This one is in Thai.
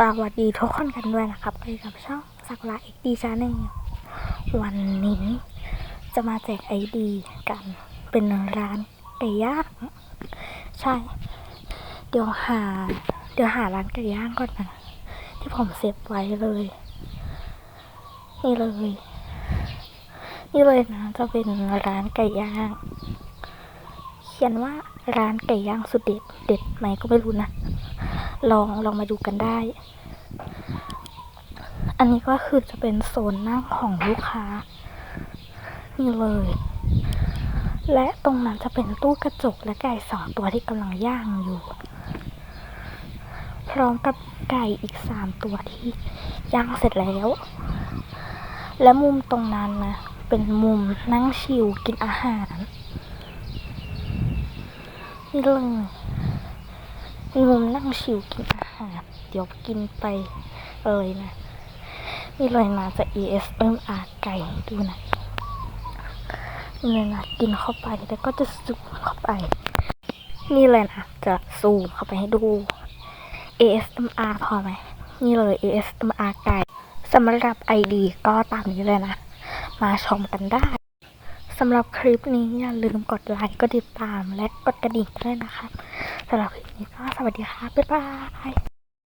สวัสดีทุกคนกันด้วยนะครับไปกับช่องสักลาเอ็กดีชาแนลวันนี้จะมาแจกไอดีกันเป็นร้านไก่ย่างใช่ เดี๋ยวหา เดี๋ยวหาร้านไก่ย่างก่อนนะที่ผมเซฟไว้เลย นี่เลย นี่เลยนะจะเป็นร้านไก่ย่าง ขียนว่าร้านไก่ย่างสุดเด็ดเด็ดไหมก็ไม่รู้นะ ลองลองมาดูกันได้ อันนี้ก็คือจะเป็นโซนนั่งของลูกค้า นี่เลย และตรงนั้นจะเป็นตู้กระจกและไก่สองตัวที่กำลังย่างอยู่ พร้อมกับไก่อีกสามตัวที่ย่างเสร็จแล้ว และมุมตรงนั้นนะ เป็นมุมนั่งชิลกินอาหาร เลยมีมุมนั่งชิวกินอาหารเดี๋ยวกินไปเลยนะนี่เลยนะจะ ASMR ไก่ดูนะนี่เลยนะกินเข้าไปแล้วก็จะซูมเข้าไป นี่เลยนะจะซูมเข้าไปให้ดู ASMR พอไหมนี่เลย ASMR ไก่สำหรับ ID ก็ตามนี้เลยนะ มาชมกันได้ สำหรับคลิปนี้อย่าลืมกดไลค์กดติดตามและกดกระดิ่งด้วยนะคะสำหรับคลิปนี้ก็สวัสดีค่ะ บ๊ายบาย